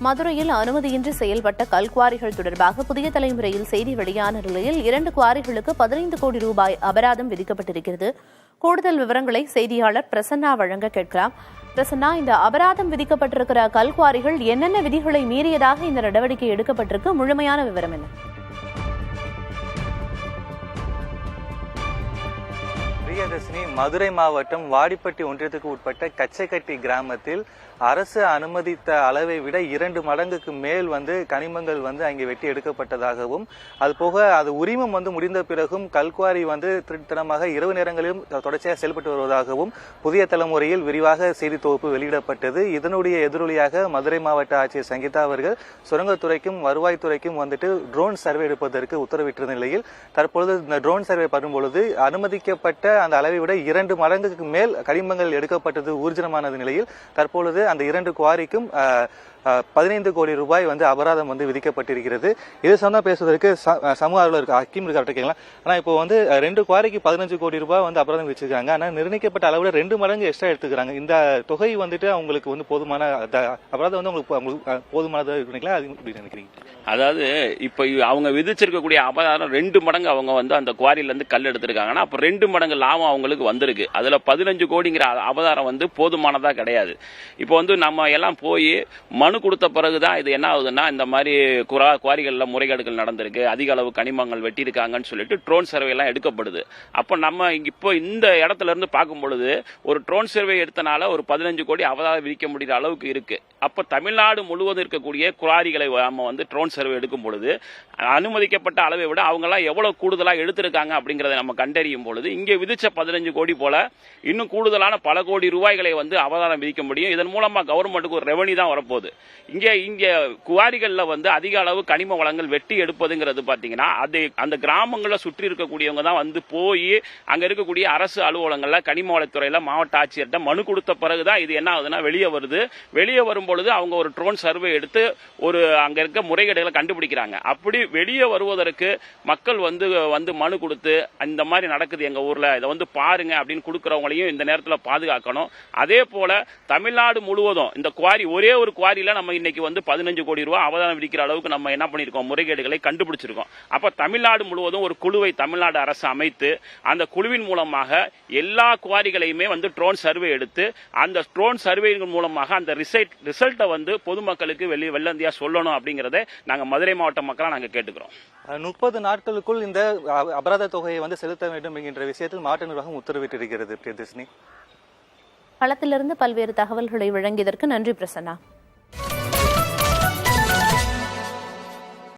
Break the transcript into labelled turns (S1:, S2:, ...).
S1: மதுரையில் அனுமதியின்றி செயல்பட்ட கல்குவாரிகள் தொடர்பாக புதிய தலைமுறையில் செய்தி வெளியான நிலையில் இரண்டு குவாரிகளுக்கு பதினைந்து கோடி ரூபாய் அபராதம் விதிக்கப்பட்டிருக்கிறது. கூடுதல் விவரங்களை செய்தியாளர் பிரசன்னா வழங்க கேட்கலாம். பிரசன்னா இந்த அபராதம் விதிக்கப்பட்டிருக்கிற கல்குவாரிகள் என்னென்ன விதிகளை மீறியதாக இந்த நடவடிக்கை எடுக்கப்பட்டிருக்கு? முழுமையான விவரம் என்ன?
S2: விஜயதசமி மதுரை மாவட்டம் வாடிப்பட்டி ஒன்றியத்துக்கு உட்பட்ட கச்சைக்கட்டி கிராமத்தில் அரசு அனுமதித்த அளவை விட இரண்டு மடங்குக்கு மேல் வந்து கனிமங்கள் வந்து அங்கே வெட்டி எடுக்கப்பட்டதாகவும் அது போக அது உரிமம் வந்து முடிந்த பிறகும் கல்குவாரி வந்து திருத்தனமாக இரவு நேரங்களிலும் தொடர்ச்சியாக செயல்பட்டு வருவதாகவும் புதிய தலைமுறையில் விரிவாக செய்தி தொகுப்பு வெளியிடப்பட்டது. இதனுடைய எதிரொலியாக மதுரை மாவட்ட ஆட்சியர் சங்கீதா அவர்கள் சுரங்கத்துறைக்கும் வருவாய்த்துறைக்கும் வந்துட்டு ட்ரோன் சர்வே எடுப்பதற்கு உத்தரவிட்டிருந்த நிலையில் தற்பொழுது இந்த ட்ரோன் சர்வே பண்ணும்பொழுது அனுமதிக்கப்பட்ட அந்த அளவை விட இரண்டு மடங்குக்கு மேல் கனிமங்கள் எடுக்கப்பட்டது ஊர்ஜிதமானது நிலையில். தற்பொழுது அந்த இரண்டு குவாரிக்கும் பதினைந்து கோடி ரூபாய் வந்து அபராதம் வந்து விதிக்கப்பட்டிருக்கிறது. இது சொன்னால் பேசுவதற்கு ச- சமூக ஆர்வலர் ஹக்கீம் இருக்கார்ட்ட இருக்கீங்களா ஆனால் இப்போ வந்து ரெண்டு குவாரிக்கு பதினஞ்சு கோடி ரூபாய் வந்து அபராதம் வச்சிருக்காங்க ஆனால் நிர்ணயிக்கப்பட்ட அளவில் ரெண்டு மடங்கு எக்ஸ்ட்ரா எடுத்துக்கிறாங்க. இந்த தொகை வந்துட்டு அவங்களுக்கு வந்து போதுமான அபராதம் வந்து உங்களுக்கு போதுமானதாக அஹ், அது எப்படி நினைக்கிறீங்க?
S3: அதாவது இப்போ அவங்க விதிச்சிருக்கக்கூடிய அபராதம் ரெண்டு மடங்கு அவங்க வந்து அந்த குவாரியிலேருந்து கல் எடுத்திருக்காங்கன்னா அப்போ ரெண்டு மடங்கு லாபம் அவங்களுக்கு வந்திருக்கு. அதில் பதினஞ்சு கோடிங்கிற அபதாரம் வந்து போதுமானதாக கிடையாது. இப்போ வந்து நம்ம எல்லாம் போய் மனு கொடுத்த பிறகுதான் இது என்ன ஆகுதுன்னா இந்த மாதிரி குரா குவாரிகள்ல முறைகேடுகள் நடந்திருக்கு அதிக அளவு கனிமங்கள் வெட்டியிருக்காங்கன்னு சொல்லிட்டு ட்ரோன் சர்வே எல்லாம் எடுக்கப்படுது. அப்போ நம்ம இங்க இப்போ இந்த இடத்துல இருந்து பார்க்கும் பொழுது ஒரு ட்ரோன் சர்வே எடுத்தனால ஒரு பதினஞ்சு கோடி அவதாரம் விதிக்க முடிகிற அளவுக்கு இருக்கு. அப்போ தமிழ்நாடு முழுவதும் இருக்கக்கூடிய குவாரிகளை நம்ம வந்து ட்ரோன் சர்வே எடுக்கும் பொழுது அனுமதிக்கப்பட்ட அளவை விட அவங்கெல்லாம் எவ்வளோ கூடுதலாக எடுத்திருக்காங்க அப்படிங்கிறத நம்ம கண்டறியும் பொழுது இங்கே விதிச்ச பதினஞ்சு கோடி போல இன்னும் கூடுதலான பல கோடி ரூபாய்களை வந்து அவதாரம் விதிக்க முடியும். இதன் மூலமாக கவர்மெண்ட்டுக்கு ஒரு ரெவன்யூ தான் வரப்போகுது. இங்கே இங்கே குவாரிகளில் வந்து அதிக அளவு கனிம வளங்கள் வெட்டி எடுப்பதுங்கிறது பார்த்தீங்கன்னா அது அந்த கிராமங்களை சுற்றி இருக்கக்கூடியவங்க தான் வந்து போய் அங்கே இருக்கக்கூடிய அரசு அலுவலகங்களில் கனிம வளத்துறையில் மாவட்ட ஆட்சியர்கிட்ட மனு கொடுத்த பிறகு தான் இது என்ன ஆகுதுன்னா வெளியே வருது. வெளியே வரும்போது பொழுது அவங்க ஒரு ட்ரோன் சர்வே எடுத்து ஒரு அங்க இருக்க முறைகேடுகளை கண்டுபிடிக்கிறாங்க. அப்படி வெளியே வருவதற்கு மக்கள் வந்து வந்து மனு கொடுத்து இந்த மாதிரி நடக்குது எங்க ஊர்ல இதை வந்து பாருங்க அப்படின்னு கொடுக்கறவங்களையும் இந்த நேரத்தில் பாதுகாக்கணும். அதே போல தமிழ்நாடு முழுவதும் இந்த குவாரி ஒரே ஒரு குவாரியில நம்ம இன்னைக்கு வந்து பதினஞ்சு கோடி ரூபாய் அவதானம் விதிக்கிற அளவுக்கு நம்ம என்ன பண்ணிருக்கோம் முறைகேடுகளை கண்டுபிடிச்சிருக்கோம். அப்ப தமிழ்நாடு முழுவதும் ஒரு குழுவை தமிழ்நாடு அரசு அமைத்து அந்த குழுவின் மூலமாக எல்லா குவாரிகளையுமே வந்து ட்ரோன் சர்வே எடுத்து அந்த ட்ரோன் சர்வேயின் மூலமாக அந்த ரிசல்ட் ரிசல்ட்டை வந்து பொதுமக்களுக்கு வெளி வெள்ளந்தியா சொல்லணும் அப்படிங்கறத நாங்க மதுரை மாவட்ட மக்களா நாங்க கேட்டுக்கிறோம்.
S2: முப்பது நாட்களுக்குள் இந்த அபராத தொகையை வந்து செலுத்த வேண்டும் என்கின்ற விஷயத்தில் மாவட்ட நிர்வாகம் உத்தரவிட்டிருக்கிறது பிரியதர்ஷினி.
S1: களத்திலிருந்து பல்வேறு தகவல்களை வழங்கியதற்கு நன்றி பிரசன்னா.